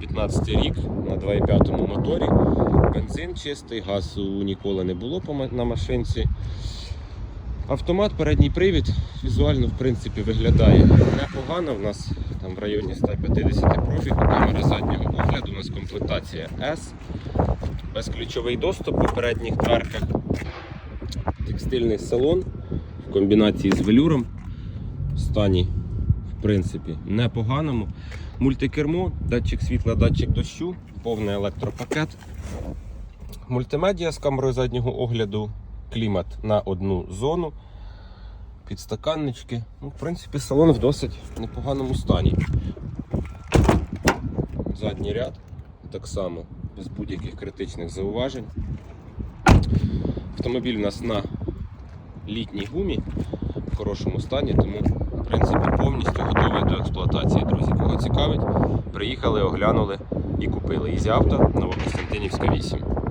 15 рік на 2,5 моторі. Бензин чистий, газу ніколи не було на машинці. Автомат, передній привід, візуально в принципі виглядає непогано. У нас там в районі 150 пробіг, камера заднього огляду, у нас комплектація S, безключовий доступ по передніх дверках, текстильний салон в комбінації з велюром. В стані, принципі, непоганому. Мультикермо, датчик світла, датчик дощу, повний електропакет. Мультимедіа з камерою заднього огляду, клімат на одну зону, підстаканнички. Ну, в принципі, салон в досить непоганому стані. Задній ряд так само, без будь-яких критичних зауважень. Автомобіль у нас на літній гумі в хорошому стані, тому в принципі приїхали, оглянули і купили. Ізі авто Новокостянтинівська 8.